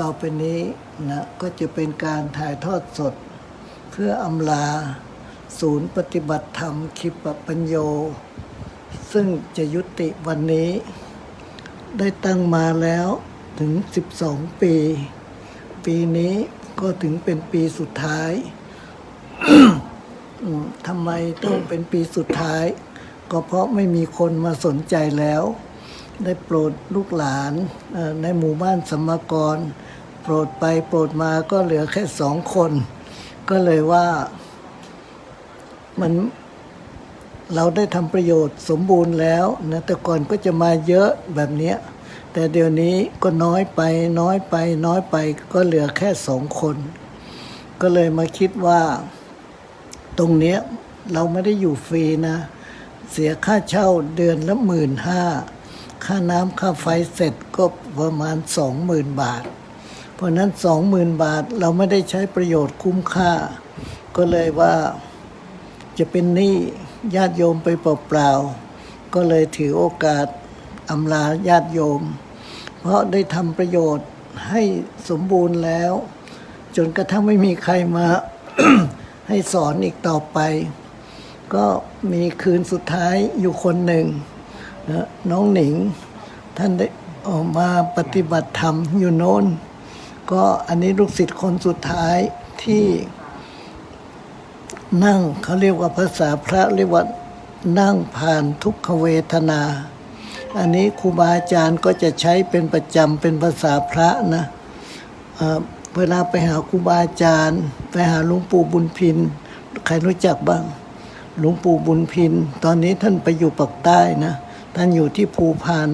ต่อไปนี้นะก็จะเป็นการถ่ายทอดสด เพื่ออำลาศูนย์ปฏิบัติธรรมคิปปัญโย ซึ่งจะยุติวันนี้ ได้ตั้งมาแล้วถึง 12 ปี ปีนี้ก็ถึงเป็นปีสุดท้ายทำไมต้องเป็นปีสุดท้าย ก็เพราะไม่มีคนมาสนใจแล้ว ได้โปรดลูกหลานในหมู่บ้านสมกร โปรดไปโปรดมาก็เหลือแค่สองคน ก็เลยว่ามันเราได้ทำประโยชน์สมบูรณ์แล้วนะแต่ก่อนก็จะมาเยอะแบบนี้แต่เดี๋ยวนี้ก็น้อยไปน้อยไปน้อยไปก็เหลือแค่สองคน ก็เลยมาคิดว่า ตรงเนี้ยเราไม่ได้อยู่ฟรีนะ เสียค่าเช่าเดือนละหมื่นห้า ค่าน้ำค่าไฟเสร็จก็ประมาณสองหมื่นบาท เพราะนั้นสองหมื่นบาทเราไม่ได้ใช้ประโยชน์คุ้มค่า ก็เลยว่าจะเป็นหนี้ญาติโยมไปเปล่าๆก็เลยถือโอกาสอำลาญาติโยม เพราะได้ทำประโยชน์ให้สมบูรณ์แล้ว จนกระทั่งไม่มีใครมาให้สอนอีกต่อไป ก็มีคืนสุดท้ายอยู่คนหนึ่ง นะน้องหนิงท่านได้ออกมาปฏิบัติธรรมอยู่โน้น ก็อันนี้ลูกศิษย์คนสุดท้ายที่นั่งเขาเรียกว่าภาษาพระเรียกว่านั่งผ่านทุกขเวทนา อันนี้ครูบาอาจารย์ก็จะใช้เป็นประจำเป็นภาษาพระนะเอ่อเวลาไปหาครูบาอาจารย์ ไปหาหลวงปู่บุญพิน ใครรู้จักบ้างหลวงปู่บุญพิน ตอนนี้ท่านไปอยู่ปักใต้นะ ท่านอยู่ที่ภูพาน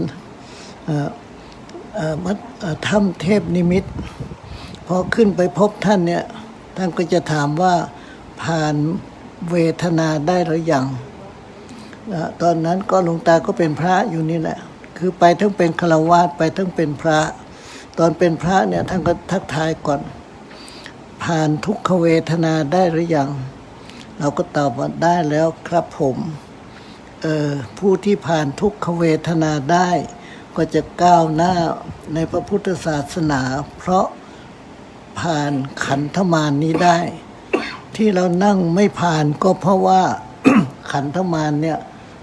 วัดถ้ำเทพนิมิตพอขึ้นไปพบท่านเนี่ย ท่านก็จะถามว่าผ่านเวทนาได้หรือยังตอนนั้นก็หลวงตาก็เป็นพระอยู่นี่แหละ คือไปทั้งเป็นฆราวาสไปทั้งเป็นพระ ตอนเป็นพระเนี่ยท่านก็ทักทายก่อน ผ่านทุกขเวทนาได้หรือยัง เราก็ตอบว่าได้แล้วครับผม ผู้ที่ผ่านทุกขเวทนาได้ ก็จะก้าวหน้าในพระพุทธศาสนา เพราะผ่านขันธมานนี้ได้ ที่เรานั่งไม่ผ่านก็เพราะว่าขันธมารเนี่ย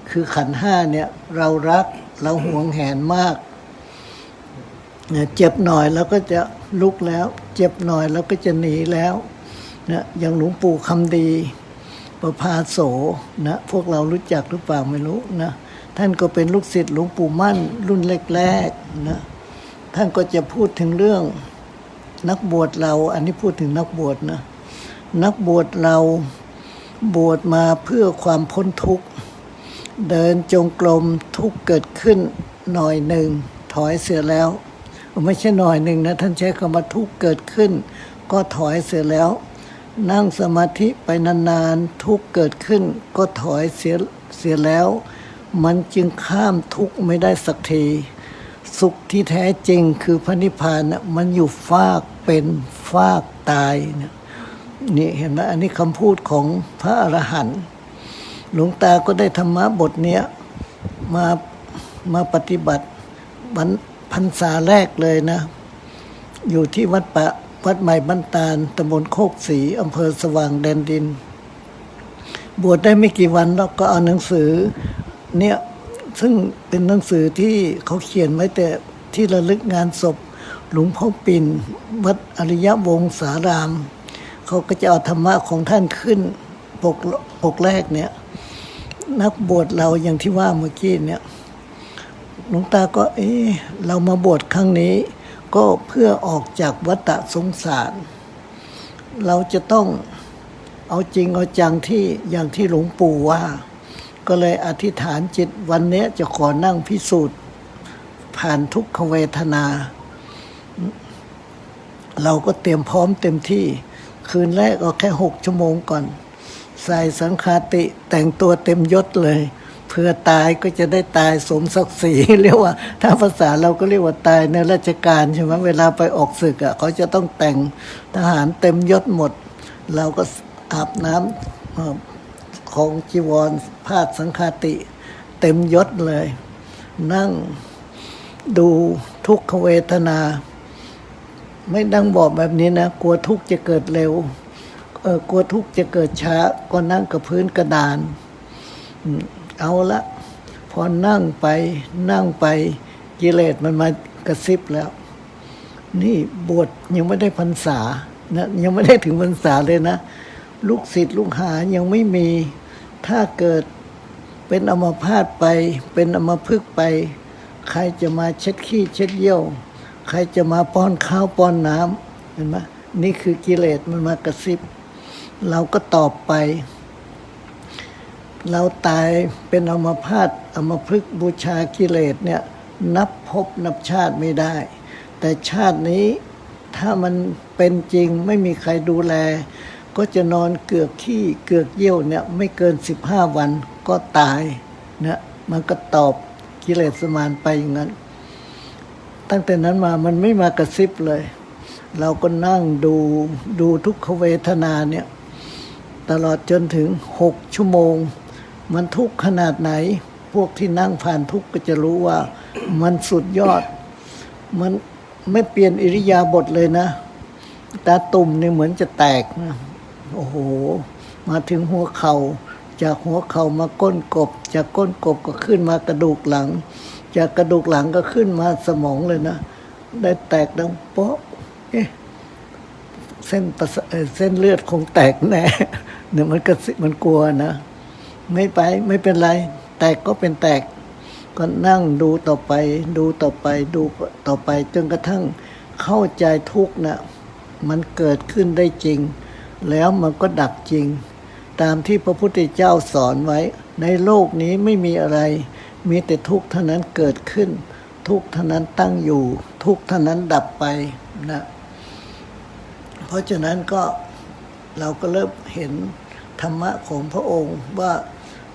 คือขันห้าเนี่ยเรารักเราหวงแหนมากเนี่ยเจ็บหน่อยแล้วก็จะลุกแล้ว เจ็บหน่อยแล้วก็จะหนีแล้วนะอย่างหลวงปู่คำดี ประพาโสนะพวกเรารู้จักหรือเปล่าไม่รู้นะท่านก็เป็นลูกศิษย์หลวงปู่มั่น รุ่นแรกๆนะท่านก็จะพูดถึงเรื่องนักบวชเรา อันนี้พูดถึงนักบวชนะนักบวชเราบวชมาเพื่อความพ้นทุกข์ เดินจงกรมทุกข์เกิดขึ้นหน่อยหนึ่งถอยเสียแล้ว ไม่ใช่หน่อยหนึ่งนะท่านใช้คำว่าทุกข์เกิดขึ้น ก็ถอยเสียแล้ว นั่งสมาธิไปนานๆ ทุกเกิดขึ้นก็ถอยเสียเสียแล้ว มันจึงข้ามทุกไม่ได้สักที สุขที่แท้จริงคือพระนิพพานน่ะมันอยู่ฟากเป็นฟากตายเนี่ยนี่เห็นไหมอันนี้คำพูดของพระอรหันต์หลวงตาก็ได้ธรรมะบทเนี้ยมามาปฏิบัติวันพรรษาแรกเลยนะ อยู่ที่วัดปะ วัดใหม่บ้านตาลตำบลโคกศรีอำเภอสว่างแดนดิน บวชได้ไม่กี่วันแล้วก็เอาหนังสือ เนี่ยซึ่งเป็นหนังสือที่เขาเขียนไว้แต่ที่ระลึกงานศพหลวงพ่อปิ่น วัดอริยวงศาราม เขาก็จะเอาธรรมะของท่านขึ้นปกปกแรกเนี่ย นักบวชเราอย่างที่ว่าเมื่อกี้เนี่ยหลวงตาก็ เอ๊ะเรามาบวชครั้งนี้ ก็เพื่อออกจากวัฏสงสาร เราจะต้องเอาจริงเอาจังที่อย่างที่หลวงปู่ว่า ก็เลยอธิษฐานจิตวันนี้จะขอนั่งพิสูจน์ ผ่านทุกขเวทนา เราก็เตรียมพร้อมเต็มที่ คืนแรกก็แค่หกชั่วโมงก่อน ใส่สังฆาติแต่งตัวเต็มยศเลย เพื่อตายก็จะได้ตายสมศักดิ์ศรีเรียกว่า ถ้าภาษาเราก็เรียกว่าตายในราชการใช่ไหมเวลาไปออกศึกอะเขาจะต้องแต่งทหารเต็มยศหมด เราก็อาบน้ำของจีวรผ้าสังฆาติ เต็มยศเลย นั่งดูทุกขเวทนา ไม่ดังบอกแบบนี้นะ กลัวทุกข์จะเกิดเร็วเออกลัวทุกข์จะเกิดช้าก็นั่งกับพื้นกระดาน เอาละพอนั่งไปนั่งไปกิเลสมันมากระซิบแล้ว นี่บวชยังไม่ได้พรรษานะยังไม่ได้ถึงพรรษาเลยนะ ลูกศิษย์ลูกหายังไม่มี ถ้าเกิดเป็นอมพาตไป เป็นอมพฤกไป ใครจะมาเช็ดขี้เช็ดเยี่ยว ใครจะมาป้อนข้าวป้อนน้ำเห็นไหมนี่คือกิเลสมันมากระซิบ เราก็ตอบไป เราตายเป็นอมพาตอมพฤกบูชากิเลสเนี่ยนับภพนับชาติไม่ได้ แต่ชาตินี้ถ้ามันเป็นจริงไม่มีใครดูแล ก็จะนอนเกือกขี้เกือกเยี่ยวเนี่ยไม่เกินสิบห้าวันก็ตายนะมันก็ตอบกิเลสมานไปอย่างนั้น ตั้งแต่นั้นมามันไม่มากระซิบเลย เราก็นั่งดูดูทุกขเวทนาเนี่ย ตลอดจนถึงหกชั่วโมง มันทุกข์ขนาดไหน พวกที่นั่งผ่านทุกข์ก็จะรู้ว่า มันสุดยอด มันไม่เปลี่ยนอิริยาบถเลยนะ ตาตุ่มเนี่ยเหมือนจะแตกนะโอ้โห มาถึงหัวเขา่าจากหัวเข่ามาก้นกบ จากก้นกบก็ขึ้นมากระดูกหลัง จากกระดูกหลังก็ขึ้นมาสมองเลยนะ ได้แตกดังโป๊ะเอ๊ะเส้นเส้นเลือดคงแตกแน่เนี่ยมันก็สิมันกลัวนะ ไม่ไปไม่เป็นไร แตกก็เป็นแตก ก็นั่งดูต่อไป ดูต่อไปดูต่อไปจนกระทั่งเข้าใจทุกข์นะมันเกิดขึ้นได้จริง แล้วมันก็ดับจริง ตามที่พระพุทธเจ้าสอนไว้ ในโลกนี้ไม่มีอะไร มีแต่ทุกข์เท่านั้นเกิดขึ้น ทุกข์เท่านั้นตั้งอยู่ ทุกข์เท่านั้นดับไปนะเพราะฉะนั้นก็เราก็เริ่มเห็นธรรมะของพระองค์ว่า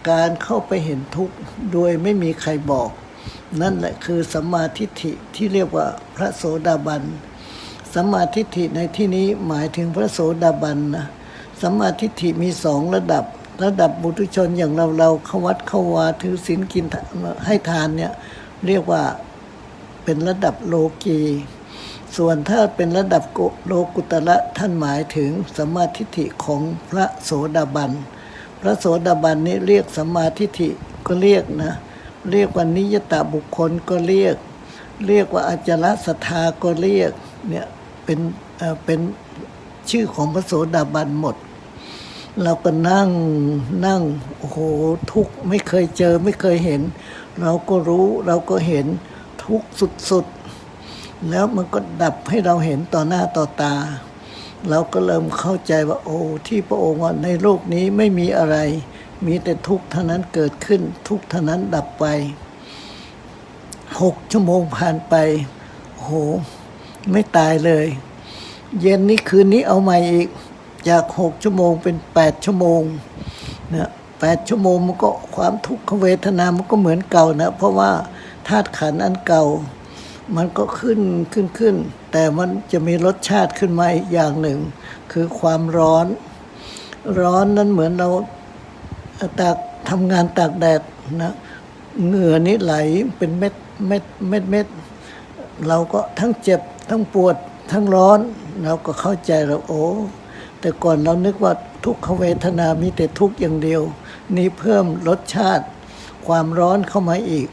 การเข้าไปเห็นทุกข์โดยไม่มีใครบอก นั่นแหละคือสัมมาทิฏฐิที่เรียกว่าพระโสดาบันสัมมาทิฏฐิในที่นี้หมายถึงพระโสดาบันนะสัมมาทิฏฐิมีสองระดับ ระดับบุตุชนอย่างเราเราเขาวัดเขาวาถือศีลกินให้ทานเนี่ยเรียกว่าเป็นระดับโลกีส่วนถ้าเป็นระดับโกโลกุตระท่านหมายถึงสัมมาทิฏฐิของพระโสดาบัน พระโสดาบันนี้เรียกสัมมาทิฏฐิก็เรียกนะ เรียกว่านิยตาบุคคลก็เรียก เรียกว่าอาจารศรัทธาก็เรียกเนี่ยเป็นเอ่อเป็นชื่อของพระโสดาบันหมด เราก็นั่งนั่งโอ้โหทุกไม่เคยเจอไม่เคยเห็น เราก็รู้เราก็เห็นทุกสุดๆ แล้วมันก็ดับให้เราเห็นต่อหน้าต่อตา เราก็เริ่มเข้าใจว่าโอ้ที่พระองค์ว่าในโลกนี้ไม่มีอะไร มีแต่ทุกข์เท่านั้นเกิดขึ้น ทุกข์เท่านั้นดับไปหกชั่วโมงผ่านไปโอ้โห ไม่ตายเลย เย็นนี้คืนนี้เอาใหม่อีก จากหกชั่วโมงเป็นแปดชั่วโมงนะแปดชั่วโมงมันก็ความทุกขเวทนามันก็เหมือนเก่านะ เพราะว่าธาตุขันอันเก่า มันก็ขึ้นขึ้นขึ้น แต่มันจะมีรสชาติขึ้นมาอีกอย่างหนึ่ง คือความร้อน ร้อนนั้นเหมือนเราตากทำงานตากแดดนะเหงื่อนี่ไหลเป็นเม็ดเม็ดเม็ดเม็ดเราก็ทั้งเจ็บทั้งปวดทั้งร้อน เราก็เข้าใจเราโอ้แต่ก่อนเรานึกว่าทุกขเวทนามีแต่ทุกอย่างเดียว นี่เพิ่มรสชาติความร้อนเข้ามาอีก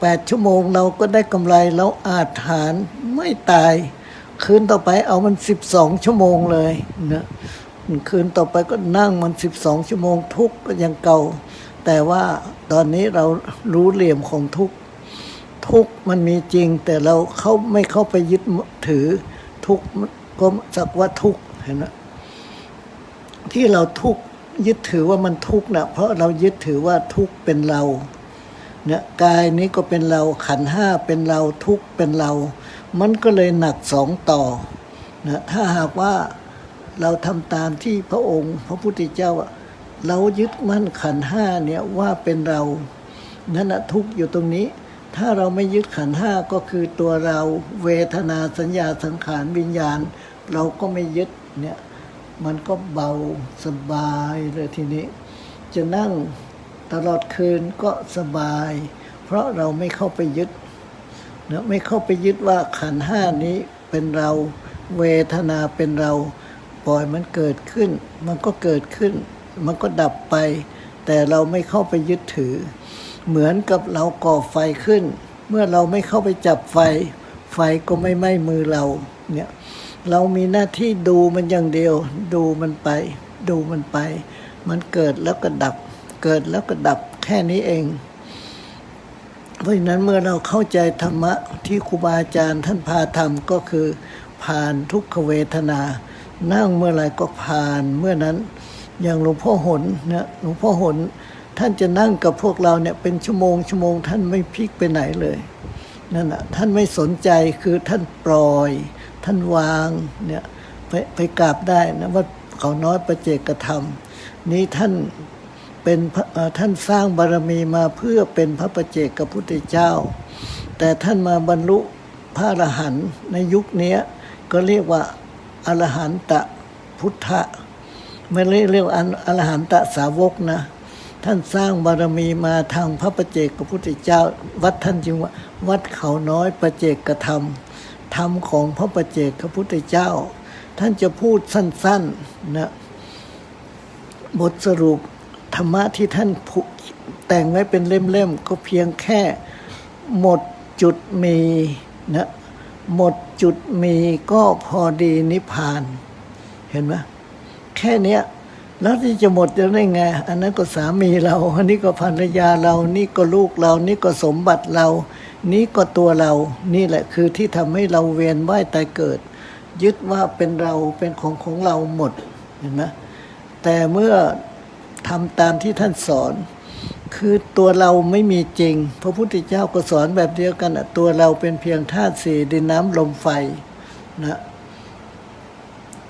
แปดชั่วโมงเราก็ได้กำไรเราอาจหารไม่ตาย คืนต่อไปเอามันสิบสองชั่วโมงเลยนะคืนต่อไปก็นั่งมันสิบสองชั่วโมงทุกก็ยังเก่า แต่ว่าตอนนี้เรารู้เหลี่ยมของทุกทุกมันมีจริง แต่เราเข้าไม่เข้าไปยึดถือทุกก็สักว่าทุกเห็นไหมที่เราทุกยึดถือว่ามันทุกนะเพราะเรายึดถือว่าทุกเป็นเรา เนี่ยกายนี้ก็เป็นเราขันห้าเป็นเราทุกเป็นเรา มันก็เลยหนักสองต่อนะถ้าหากว่าเราทำตามที่พระองค์ พระพุทธเจ้า เรายึดมั่นขันห้าเนี่ยว่าเป็นเรานั่นนะทุกอยู่ตรงนี้ ถ้าเราไม่ยึดขันห้าก็คือตัวเราเวทนาสัญญาสังขารวิญญาณ เราก็ไม่ยึดเนี่ยมันก็เบาสบายเลยทีนี้ จะนั่ง ตลอดคืนก็สบาย เพราะเราไม่เข้าไปยึดนะไม่เข้าไปยึดว่าขันห้านี้เป็นเราเวทนาเป็นเราปล่อยมันเกิดขึ้น มันก็เกิดขึ้น มันก็ดับไป แต่เราไม่เข้าไปยึดถือ เหมือนกับเราก่อไฟขึ้น เมื่อเราไม่เข้าไปจับไฟ ไฟก็ไม่ไหม้มือเราเนี่ยเรามีหน้าที่ดูมันอย่างเดียว ดูมันไป ดูมันไป มันเกิดแล้วก็ดับ เกิดแล้วก็ดับแค่นี้เอง เพราะฉะนั้นเมื่อเราเข้าใจธรรมะที่ครูบาอาจารย์ท่านพาทำก็คือ ผ่านทุกขเวทนา นั่งเมื่อไหร่ก็ผ่านเมื่อนั้นอย่างหลวงพ่อหนเนี่ยหลวงพ่อหนท่านจะนั่งกับพวกเราเนี่ยเป็นชั่วโมงชั่วโมงท่านไม่พลิกไปไหนเลยนั่นน่ะท่านไม่สนใจคือท่านปล่อย ท่านวางเนี่ยไปไปกราบได้นะว่าเขาน้อยประเจกธรรม นี้ท่าน เป็นท่านสร้างบารมีมาเพื่อเป็นพระประเจกกับพุทธเจ้า แต่ท่านมาบรรลุพระอรหันต์ในยุคนี้ก็เรียกว่าอรหันตะพุทธะไม่เรียกเรียกว่าอรหันตะสาวกนะ ท่านสร้างบารมีมาทางพระประเจกกับพุทธเจ้า วัดท่านจึงว่าวัดเขาน้อยประเจกกธรรมธรรมของพระประเจกกับพุทธเจ้า ท่านจะพูดสั้นๆนะบทสรุป ธรรมะที่ท่านผูแต่งไว้เป็นเล่มๆก็เพียงแค่หมดจุดมีนะหมดจุดมีก็พอดีนิพพาน เห็นไหมแค่เนี้ยแล้วที่จะหมดจะได้ไง อันนั้นก็สามีเรา อันนี้ก็ภรรยาเรา นี่ก็ลูกเรา นี่ก็สมบัติเรา นี่ก็ตัวเรา นี่แหละคือที่ทำให้เราเวียนว่ายตายเกิด ยึดว่าเป็นเราเป็นของของเราหมด เห็นไหมแต่เมื่อ ทำตามที่ท่านสอน คือตัวเราไม่มีจริง พระพุทธเจ้าก็สอนแบบเดียวกันตัวเราเป็นเพียงธาตุสี่ดินน้ำลมไฟนะ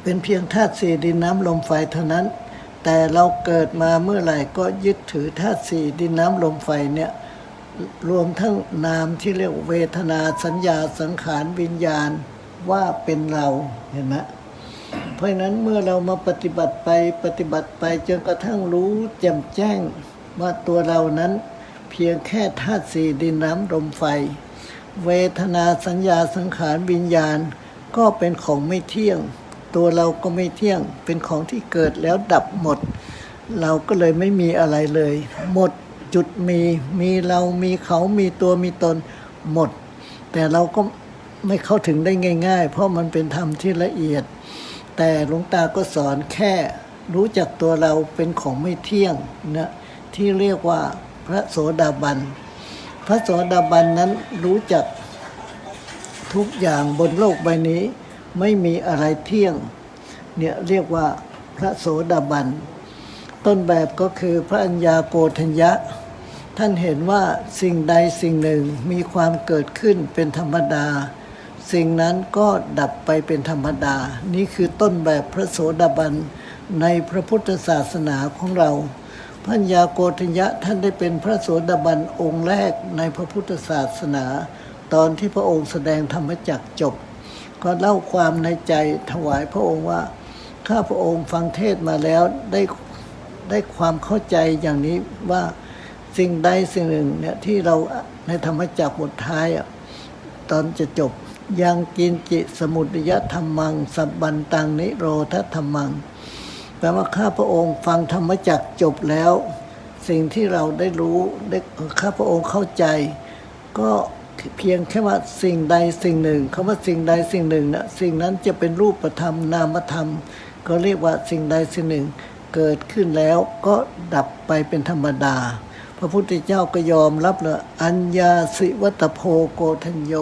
เป็นเพียงธาตุสี่ดินน้ำลมไฟเท่านั้น แต่เราเกิดมาเมื่อไหร่ก็ยึดถือธาตุสี่ดินน้ำลมไฟเนี่ยรวมทั้งนามที่เรียกเวทนาสัญญาสังขารวิญญาณว่าเป็นเราเห็นไหม เพราะฉะนั้นเมื่อเรามาปฏิบัติไปปฏิบัติไปจนกระทั่งรู้แจ่มแจ้งว่าตัวเรานั้น เพียงแค่ธาตุสี่ดินน้ำลมไฟ เวทนาสัญญาสังขารวิญญาณ ก็เป็นของไม่เที่ยง ตัวเราก็ไม่เที่ยง เป็นของที่เกิดแล้วดับหมด เราก็เลยไม่มีอะไรเลย หมดจุดมีมีเรามีเขามีตัวมีตนหมด แต่เราก็ไม่เข้าถึงได้ง่าย ๆ เพราะมันเป็นธรรมที่ละเอียด แต่หลวงตาก็สอนแค่รู้จักตัวเราเป็นของไม่เที่ยงนะที่เรียกว่าพระโสดาบัน พระโสดาบันนั้นรู้จักทุกอย่างบนโลกใบนี้ ไม่มีอะไรเที่ยง เนี่ยเรียกว่าพระโสดาบัน ต้นแบบก็คือพระัญญาโกฏัญญะ ท่านเห็นว่าสิ่งใดสิ่งหนึ่งมีความเกิดขึ้นเป็นธรรมดา สิ่งนั้นก็ดับไปเป็นธรรมดา นี่คือต้นแบบพระโสดาบันในพระพุทธศาสนาของเรา พัญญาโกฏัญญะท่านได้เป็นพระโสดาบันองค์แรกในพระพุทธศาสนา ตอนที่พระองค์แสดงธรรมจักจบ ก็เล่าความในใจถวายพระองค์ว่า ข้าพระองค์ฟังเทศมาแล้วได้ได้ความเข้าใจอย่างนี้ว่าสิ่งใดสิ่งหนึ่งเนี่ยที่เราในธรรมจักบทท้ายอะตอนจะจบ ยังกินจิสมุทยธรรมัง สับบันตังนิโรธธรรมังแปลว่าข้าพระองค์ฟังธรรมจักจบแล้ว สิ่งที่เราได้รู้ได้ข้าพระองค์เข้าใจ ก็เพียงแค่ว่าสิ่งใดสิ่งหนึ่งคำว่าสิ่งใดสิ่งหนึ่งนะสิ่งนั้นจะเป็นรูปธรรมนามธรรม ก็เรียกว่าสิ่งใดสิ่งหนึ่ง เกิดขึ้นแล้วก็ดับไปเป็นธรรมดา พระพุทธเจ้าก็ยอมรับเลยอัญญาสิวัตโพโกทัญโย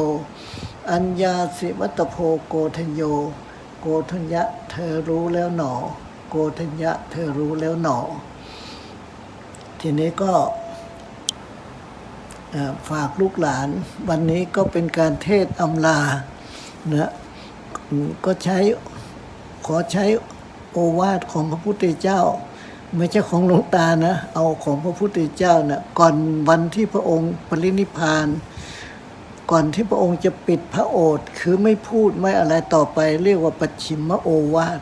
อัญญาสิวัตโพโกทัญโย โกทัญญะเธอรู้แล้วหนอ โกทัญญะเธอรู้แล้วหนอ ทีนี้ก็ฝากลูกหลาน วันนี้ก็เป็นการเทศอำลานะก็ใช้ขอใช้โอวาทของพระพุทธเจ้า ไม่ใช่ของหลวงตานะ เอาของพระพุทธเจ้านะก่อนวันที่พระองค์ปรินิพพาน ก่อนที่พระองค์จะปิดพระโอษฐ์คือไม่พูดไม่อะไรต่อไป เรียกว่าปัจฉิมโอวาท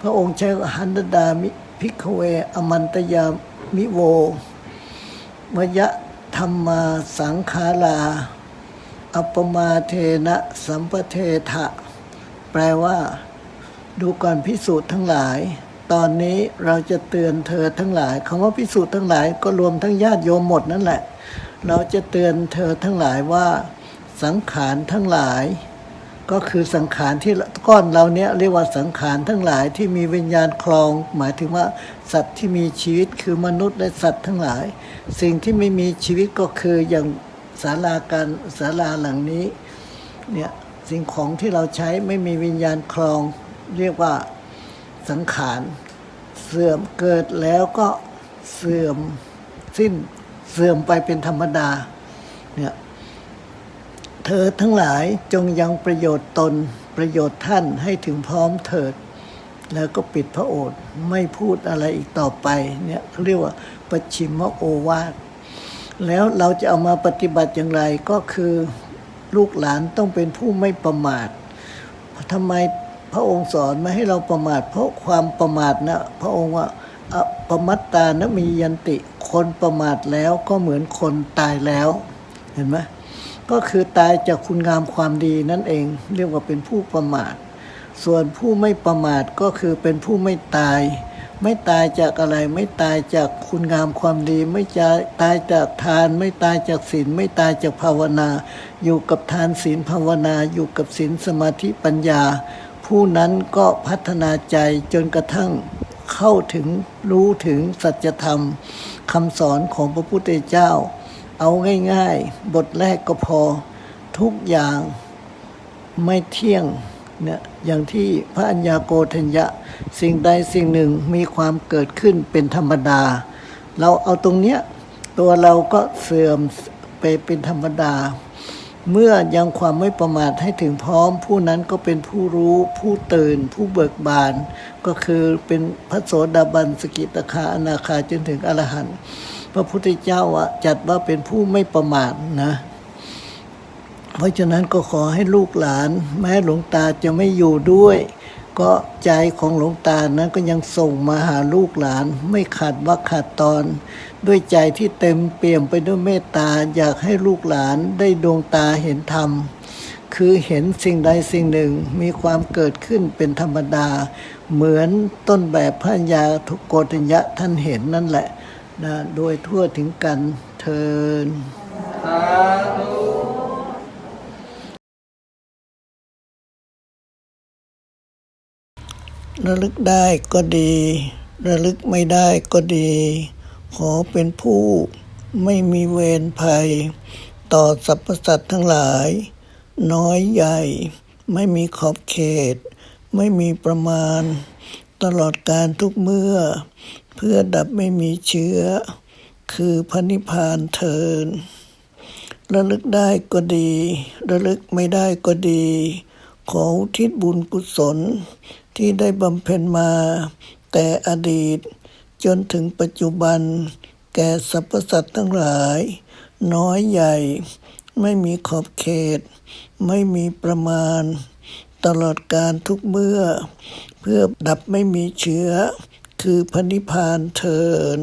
พระองค์ใช้หันดามิพิกเว อมันตยามิโวมยะธรรมาสังขาราอัปปมาเทนะสัมปเทถะ แปลว่า ดูก่อนพิสูจน์ทั้งหลาย ตอนนี้เราจะเตือนเธอทั้งหลายคำว่าพิสูจน์ทั้งหลายก็รวมทั้งญาติโยมหมดนั่นแหละ เราจะเตือนเธอทั้งหลายว่าสังขารทั้งหลาย ก็คือสังขารที่ก้อนเราเนี้ยเรียกว่าสังขารทั้งหลายที่มีวิญญาณคลอง หมายถึงว่าสัตว์ที่มีชีวิตคือมนุษย์และสัตว์ทั้งหลาย สิ่งที่ไม่มีชีวิตก็คืออย่างศาลาการศาลาหลังนี้เนี่ยสิ่งของที่เราใช้ไม่มีวิญญาณคลอง เรียกว่า สังขารเสื่อมเกิดแล้วก็เสื่อมสิ้นเสื่อมไปเป็นธรรมดาเนี่ยเธอทั้งหลายจงยังประโยชน์ตนประโยชน์ท่านให้ถึงพร้อมเถิด แล้วก็ปิดพระโอษฐ์ไม่พูดอะไรอีกต่อไปเนี่ยเขาเรียกว่าปชิมโอวาทแล้วเราจะเอามาปฏิบัติอย่างไรก็คือลูกหลานต้องเป็นผู้ไม่ประมาททำไม พระองค์สอนไม่ให้เราประมาท เพราะความประมาทนะพระองค์ว่าอปมัตตานะมียันติคนประมาทแล้วก็เหมือนคนตายแล้ว เห็นไหมก็คือตายจากคุณงามความดีนั่นเอง เรียกว่าเป็นผู้ประมาท ส่วนผู้ไม่ประมาทก็คือเป็นผู้ไม่ตาย ไม่ตายจากอะไรไม่ตายจากคุณงามความดี ไม่จะตายจากทาน ไม่ตายจากศีลไม่ตายจากภาวนา อยู่กับทานศีลภาวนาอยู่กับศีลสมาธิปัญญา ผู้นั้นก็พัฒนาใจจนกระทั่งเข้าถึงรู้ถึงสัจธรรมคำสอนของพระพุทธเจ้า เอาง่ายๆ บทแรกก็พอทุกอย่างไม่เที่ยงเนี่ยอย่างที่พระัญญาโกฏัญญะ สิ่งใดสิ่งหนึ่งมีความเกิดขึ้นเป็นธรรมดา เราเอาตรงเนี้ยตัวเราก็เสื่อมไปเป็นธรรมดา เมื่อยังความไม่ประมาทให้ถึงพร้อม ผู้นั้นก็เป็นผู้รู้ผู้ตื่น ผู้เบิกบาน ก็คือเป็นพระโสดาบันสกิตาคาอนาคาจนถึงอรหันต์พระพุทธเจ้าจัดว่าเป็นผู้ไม่ประมาทนะเพราะฉะนั้นก็ขอให้ลูกหลาน แม้หลวงตาจะไม่อยู่ด้วย ก็ใจของหลวงตานั้นก็ยังส่งมาหาลูกหลาน ไม่ขาดว่าขาดตอน ด้วยใจที่เต็มเปี่ยมไปด้วยเมตตาอยากให้ลูกหลานได้ดวงตาเห็นธรรม คือเห็นสิ่งใดสิ่งหนึ่งมีความเกิดขึ้นเป็นธรรมดา เหมือนต้นแบบพระญาทุกโกฏญะท่านเห็นนั่นแหละนะโดยทั่วถึงกันเทิน ระลึกได้ก็ดี ระลึกไม่ได้ก็ดี ขอเป็นผู้ไม่มีเวรภัย ต่อสรรพสัตว์ทั้งหลาย น้อยใหญ่ ไม่มีขอบเขต ไม่มีประมาณ ตลอดการทุกเมื่อ เพื่อดับไม่มีเชื้อ คือพระนิพพานเทินระลึกได้ก็ดี ระลึกไม่ได้ก็ดี ขอทิศบุญกุศล ที่ได้บำเพ็ญมา แต่อดีตจนถึงปัจจุบัน แก่สรรพสัตว์ทั้งหลาย น้อยใหญ่ ไม่มีขอบเขต ไม่มีประมาณ ตลอดการทุกเมื่อ เพื่อดับไม่มีเชื้อ คือพระนิพพานเทิน